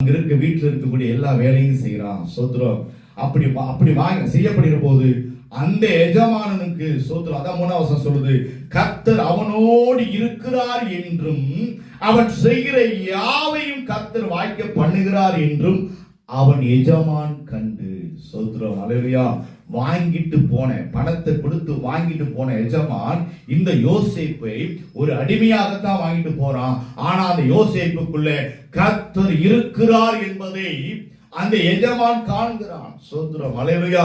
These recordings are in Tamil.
அங்க இருக்க வீட்டில் இருக்கக்கூடிய எல்லா வேலையும் செய்யறான் சோத்ரம் அப்படி அப்படி வாங்க செய்யப்படுகிற போது அந்த எஜமானனுக்கு சோத்ரம் அதான் மூணாவசம் சொல்லுது கர்த்தர் அவனோடு இருக்கிறார் என்றும் அவன் செய்கிற யாவையும் கர்த்தர் வாய்க்க பண்ணுகிறார் என்றும் அவன் எஜமான் கண்டு. சோத்ரம் அலையா வாங்கிட்டு போன பணத்தை கொடுத்து வாங்கிட்டு போன எஜமான் இந்த யோசிப்பை ஒரு அடிமையாகத்தான் வாங்கிட்டு போறான். ஆனா அந்த யோசிப்புக்குள்ள கர்த்தர் இருக்கிறார் என்பதை அந்த எஜமான் காண்கிறான். சோத்திரம் அலையா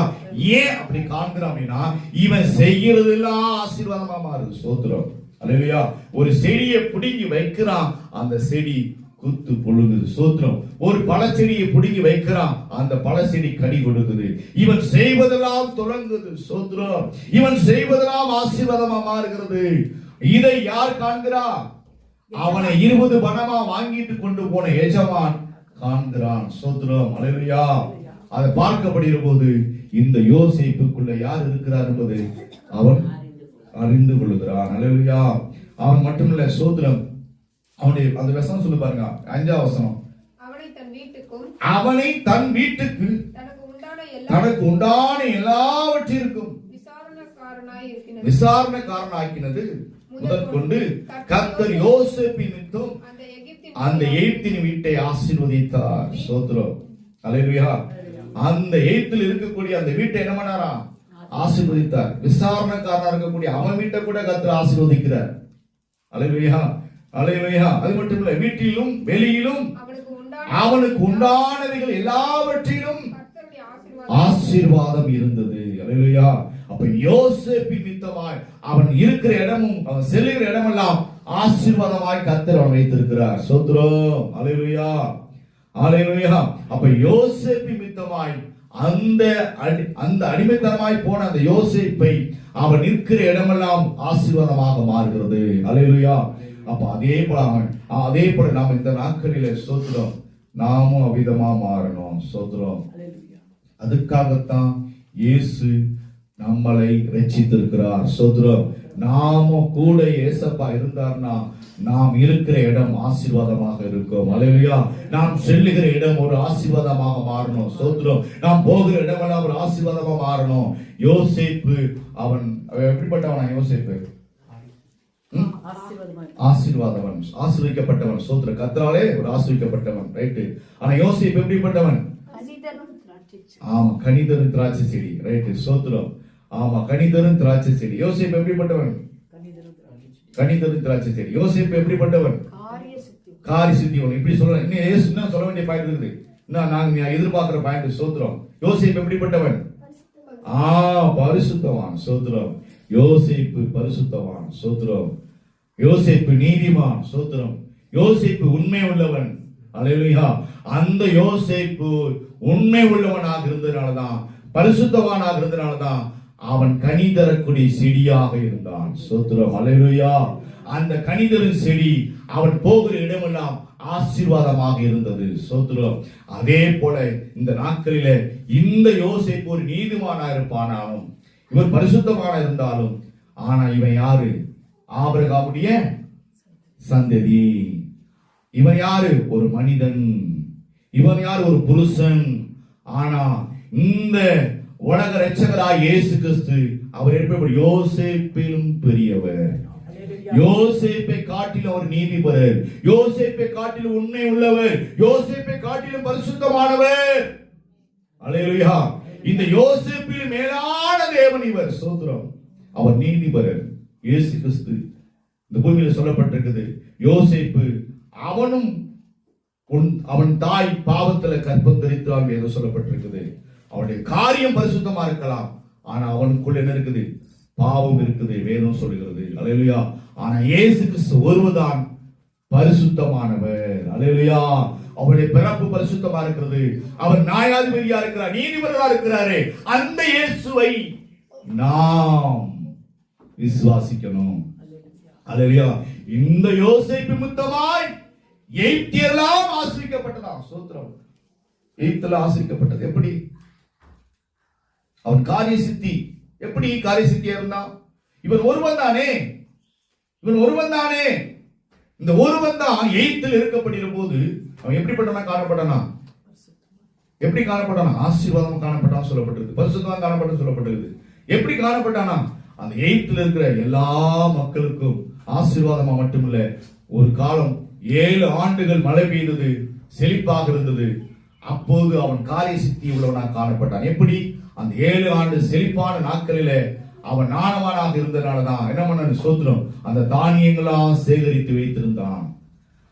ஏன் அப்படி காண்கிறான் அப்படின்னா இவன் செய்யறதெல்லாம் ஆசீர்வாதமா மாறுது சோத்திரம் அலையா ஒரு செடியை பிடுங்கி வைக்கிறான். அந்த செடி குத்து பொழுது சோத்திரம். ஒரு பழச்செடியை பிடுங்கி வைக்கிறான் அந்த பழச்செடி கடி கொடுக்குது இவன் செய்வதெல்லாம் தொடங்குது சோத்திரம். இவன் செய்வதெல்லாம் ஆசீர்வாதமா மாறுகிறது. இதை யார் காண்கிறா அவனை இருபது பணமா வாங்கிட்டு கொண்டு போன எஜமான் காண்கிறான் சோத்திரம். அலையா அதை பார்க்கப்படுகிற போது இந்த யோசிப்புக்குள்ள யார் இருக்கிறார் என்பது அவன் அறிந்து கொள்ளுகிறான் அலையா அவன் மட்டுமில்ல சோத்திரம். அவனுடைய அந்த வசனம் சொல்லி பாருங்க. அஞ்சாம் வசனம். அவனை தன் வீட்டுக்கும் அவனை தன் வீட்டுக்கு தனக்கு உண்டான எல்லா தனக்கு உண்டான எல்லாவற்றிற்கும் விசாரணைக்காரனாக்கினது. முதற்கொண்டு கர்த்தர் யோசேப்பின் நிமித்தம் அந்த எய்த்தின் வீட்டை ஆசீர்வதித்தார். சோத்திரம். அலையா அந்த எய்த்தில் இருக்கக்கூடிய அந்த வீட்டை என்ன பண்ணாரா? ஆசீர்வதித்தார். விசாரணைக்காரனா இருக்கக்கூடிய அவன் வீட்டை கூட கர்த்தர் ஆசீர்வதிக்கிறார். அலையா அலையா அது மட்டும் இல்ல வீட்டிலும் வெளியிலும் அவனுக்கு உண்டான அவனுக்கு உண்டானவைகள் எல்லாவற்றிலும் ஆசீர்வாதம். இருந்தது. அல்லேலூயா அப்ப யோசேப்பி மித்தமாய் அவன் இருக்கிற இடமும் அவன் செல்லுகிற இடமெல்லாம் ஆசீர்வாதமாய் கர்த்தர் அவன் வைத்திருக்கிறார். சோத்ரம் அல்லேலூயா அல்லேலூயா அப்ப யோசேப்பி மித்தமாய் அந்த அடி- அந்த அடிமைத்தனமாய் போன அந்த யோசேப்பை அவன் நிற்கிற இடமெல்லாம் ஆசீர்வாதமாக மாறுகிறது. அல்லேலூயா அப்ப அதே போல அவன் அதே போல நாம் இந்த நாட்களில சோத்திரம் நாமும் அவிதமா மாறணும். சோத்திரம். அதுக்காகத்தான் இயேசு நம்மளை ரட்சித்திருக்கிறார் சோத்ரம் நாம கூட ஏசப்பா இருந்தார்னா நாம் இருக்கிற இடம் ஆசீர்வாதமாக இருக்கும். அலையா நாம் செல்லுகிற இடம் ஒரு ஆசீர்வாதமாக மாறணும். சோத்ரம் நாம் போகிற இடமெல்லாம் ஒரு ஆசீர்வாதமா மாறணும். யோசேப்பு அவன் எப்படிப்பட்டவனா யோசேப்பு? ஆசீர்வாதவன் ஆசீர்விக்கப்பட்டவன். சோத்ர கத்ராலே ஒரு ஆசீர்விக்கப்பட்டவன் ரைட்டு ஆனா யோசேப்பு எப்படிப்பட்டவன்? ஆமா கணிதரும் திராட்சை செடி ரைட் சோத்திரம். ஆமா கணிதரும் திராட்சை செடி யோசிப்பு எப்படிப்பட்டவன்? கணிதரும் திராட்சை செடி யோசிப்பு எப்படிப்பட்டவன்? காரி சித்தியவன் இப்படி சொல்ல இன்னும் ஏசு என்ன சொல்ல வேண்டிய பாயிண்ட் இருக்குது. இன்னும் நாங்க எதிர்பார்க்கிற பாயிண்ட் சோத்திரம். யோசிப்பு எப்படிப்பட்டவன்? ஆ பரிசுத்தவான். சோத்திரம். யோசிப்பு பரிசுத்தவான் சோத்திரம். யோசிப்பு நீதிமான் சோத்திரம். யோசிப்பு உண்மை உள்ளவன். அலையா அந்த யோசிப்பு உண்மை உள்ளவனாக இருந்ததுனாலதான் பரிசுத்தவானாக இருந்ததுனாலதான் அவன் கனி தரக்கூடிய செடியாக இருந்தான். சோத்திரம். அலையா அந்த கனிதரின் செடி அவன் போகிற இடமெல்லாம் ஆசீர்வாதமாக இருந்தது. சோத்திரம். அதே போல இந்த நாட்களில இந்த யோசிப்பு ஒரு நீதிமானா இருப்பானாலும் இவர் பரிசுத்தமான இருந்தாலும் ஆனா இவன் யாரு? ஆபிரகாமுடைய சந்ததி. இவன் யாரு? ஒரு மனிதன். இவன் யார்? ஒரு புருஷன். ஆனா இந்த உலக ரட்சகராய் இயேசு கிறிஸ்து அவர் எப்படி யோசேப்பிலும் பெரியவர். யோசேப்பை காட்டிலும் அவர் நீதிபரர். யோசேப்பை காட்டிலும் உண்மை உள்ளவர். யோசேப்பை காட்டிலும் பரிசுத்தமானவர். அல்லேலூயா இந்த யோசிப்பில் மேலான தேவன் இவர். சோதரம் அவர் நீதிபரர். இயேசு கிறிஸ்து. இந்த பூமியில் சொல்லப்பட்டிருக்குது யோசிப்பு அவனும் அவன் தாய் பாவத்துல கற்பம் தரித்தான் என்று சொல்லப்பட்டிருக்குது. அவனுடைய காரியம் பரிசுத்தமா இருக்கலாம் ஆனா அவனுக்குள்ள என்ன இருக்குது? பாவம் இருக்குது வேதம் சொல்லுகிறது அல்லேலூயா. ஆனா இயேசு கிறிஸ்து ஒருவதான் பரிசுத்தமானவர். அல்லேலூயா. அவருடைய பிறப்பு பரிசுத்தமா இருக்கிறது. அவர் நியாயாதிபதியா இருக்கிறார். நீதிபதியா இருக்கிறாரு. அந்த இயேசுவை நாம் விசுவாசிக்கணும். அல்லேலூயா. இந்த யோசிப்பு முத்தமாய் எய்த்தியெல்லாம் ஆசிரிக்கப்பட்டதாம். சூத்திரம். எய்த்துல ஆசிரிக்கப்பட்டது. எப்படி? அவன் காரிய சித்தி எப்படி காரிய சித்தியா இருந்தான்? இவன் ஒருவன் தானே? இவன் ஒருவன் தானே? இந்த ஒருவன் தான் எய்த்தில் இருக்கப்படுகிற போது அவன் எப்படிப்பட்டவனா காணப்பட்டானா? எப்படி காணப்பட்டானா? ஆசீர்வாதம் காணப்பட்டான் சொல்லப்பட்டிருக்கு. பரிசுத்தான் காணப்பட்ட சொல்லப்பட்டிருக்கு. எப்படி காணப்பட்டானா? அந்த எயித்தில் இருக்கிற எல்லா மக்களுக்கும் ஆசீர்வாதமா மட்டுமில்ல ஒரு காலம் ஏழு ஆண்டுகள் மழை பெய்தது செழிப்பாக இருந்தது. அப்போது அவன் காரிய சித்தி உள்ளவனாக காணப்பட்டான். எப்படி? அந்த ஏழு ஆண்டு செழிப்பான நாட்களில அவன் நாணவானாக இருந்தனாலதான். என்ன பண்ண சோத்திரம். அந்த தானியங்களா சேகரித்து வைத்திருந்தான்.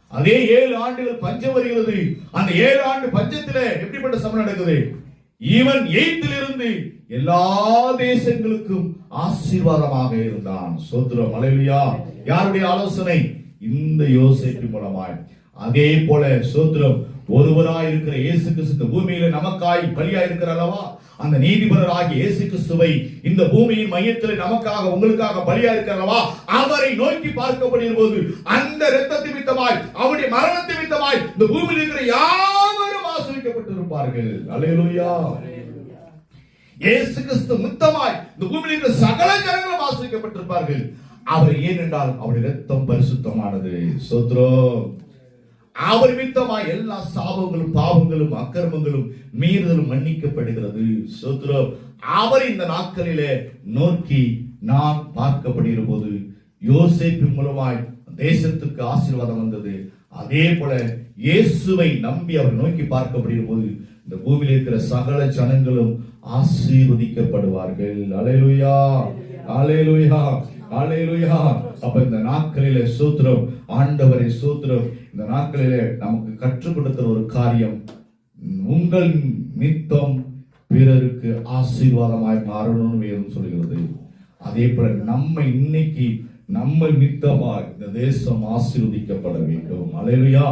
அதே ஏழு ஆண்டுகள் பஞ்சம் வருகிறது. அந்த ஏழு ஆண்டு பஞ்சத்தில் எப்படிப்பட்ட சமம் நடக்குது? இவன் எய்த்திலிருந்து எல்லா தேசங்களுக்கும் ஆசீர்வாதமாக இருந்தான். சோத்திரம் அலையா யாருடைய ஆலோசனை? இந்த யோசேப்பு மூலமாய். அதே போல சோத்திரம் ஒருவராய் இருக்கிற இயேசு கிறிஸ்து இந்த பூமியில நமக்காய் பலியா இருக்கிற அல்லவா? அந்த நீதிபரராகிய இயேசு கிறிஸ்துவை இந்த பூமியின் மையத்தில் நமக்காக உங்களுக்காக பலியா இருக்கிறவா அவரை நோக்கி பார்க்கப்படுகிற போது அந்த இரத்த நிமித்தமாய் அவருடைய மரண நிமித்தமாய் இந்த பூமியில் இருக்கிற யாவரும் ஆசிரிக்கப்பட்டிருப்பார்கள். அலையலுயா இயேசு கிறிஸ்து முத்தமாய் இந்த பூமியில் இருக்கிற சகல ஜனங்களும் ஆசிரிக்கப்பட்டிருப்பார்கள். அவர் ஏனென்றால் அவருடைய ரத்தம் பரிசுத்தமானது. சோத்ரோ. அவர் நிமித்தமாய் எல்லா சாபங்களும் பாவங்களும் அக்கிரமங்களும் மீறுதலும் மன்னிக்கப்படுகிறது. சோத்ரம் அவர் இந்த நாட்களிலே நோக்கி நாம் பார்க்கப்படுகிற போது யோசேப்பு மூலமாய் தேசத்துக்கு ஆசீர்வாதம் வந்தது. அதே போல இயேசுவை நம்பி அவர் நோக்கி பார்க்கப்படுகிற போது இந்த பூமியில் இருக்கிற சகல ஜனங்களும் ஆசீர்வதிக்கப்படுவார்கள். அலையலுயா அலையலுயா அலையலுயா அப்ப இந்த நாட்களிலே சூத்திரம் ஆண்டவரை சூத்திரம் இந்த நாட்களிலே நமக்கு கற்றுக் கொடுக்கிற ஒரு காரியம் உங்கள் நித்தம் பிறருக்கு ஆசீர்வாதமாய் மாறணும் வேதம் சொல்கிறது. அதே போல நம்ம இன்னைக்கு நம்ம நித்தமாய் இந்த தேசம் ஆசீர்வதிக்கப்பட வேண்டும். அலையிலுயா.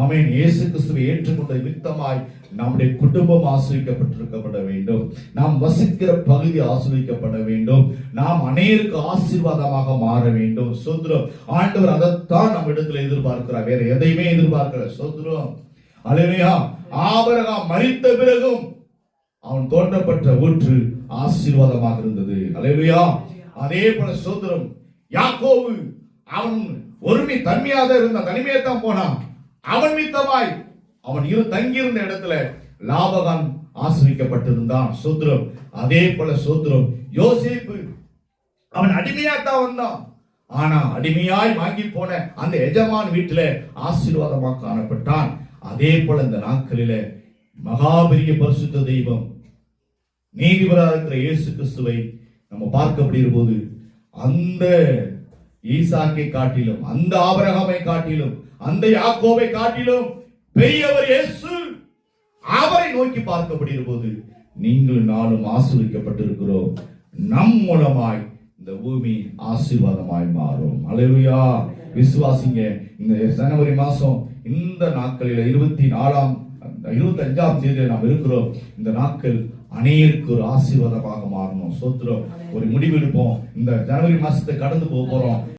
ஆமேன். இயேசு கிறிஸ்துவை ஏற்றுக்கொண்ட நிமித்தமாய் நம்முடைய குடும்பம் ஆசிரியக்கப்பட்டிருக்கப்பட வேண்டும். நாம் வசிக்கிற பகுதி ஆசிரியக்கப்பட வேண்டும். நாம் அநேருக்கு ஆசீர்வாதமாக மாற வேண்டும். சோத்ரம் ஆண்டவர் அதைத்தான் நம்ம இடத்துல எதிர்பார்க்கிறார். வேற எதையுமே எதிர்பார்க்கல. சோத்ரம் அலுமையா ஆபரகா மறித்த பிறகும் அவன் தோன்றப்பட்ட ஊற்று ஆசீர்வாதமாக இருந்தது. அலையிலுயா அதே போல சோதரம் யாக்கோவு அவன் ஒருமை தன்மையாக இருந்த தனிமையை தான் போனான். அவன் மித்தமாய் அவன் இரு தங்கியிருந்த இடத்துல லாபகான் ஆசிரிக்கப்பட்டிருந்தான் சோத்ரம். அதே போல சோத்ரம். யோசிப்பு அவன் அடிமையாத்தான் வந்தான். ஆனா அடிமையாய் வாங்கி போன அந்த எஜமான் வீட்டில ஆசீர்வாதமாக காணப்பட்டான். அதே போல இந்த நாட்களில மகாபெரிய பரிசுத்த தெய்வம் நீதிபராக இருக்கிற இயேசு கிறிஸ்துவை நம்ம பார்க்கப்படுகிற போது அந்த ஈசாக்கை காட்டிலும் அந்த ஆபரகமை காட்டிலும் அந்த யாக்கோவை காட்டிலும் பெரியவர் இயேசு அவரை நோக்கி பார்க்கப்படுகிற போது நீங்களும் நாளும் ஆசிரியப்பட்டிருக்கிறோம் நம் மூலமாய் இந்த பூமி ஆசீர்வாதமாய் மாறும். அலையா விசுவாசிங்க இந்த ஜனவரி மாசம் இந்த நாட்களில் இருபத்தி நாலாம் இருபத்தி அஞ்சாம் தேதியில் நாம் இருக்கிறோம். இந்த நாட்கள் அநேருக்கு ஒரு ஆசீர்வாதமாக மாறணும். சோத்திரம் ஒரு முடிவெடுப்போம் இந்த ஜனவரி மாசத்தை கடந்து போக போறோம்.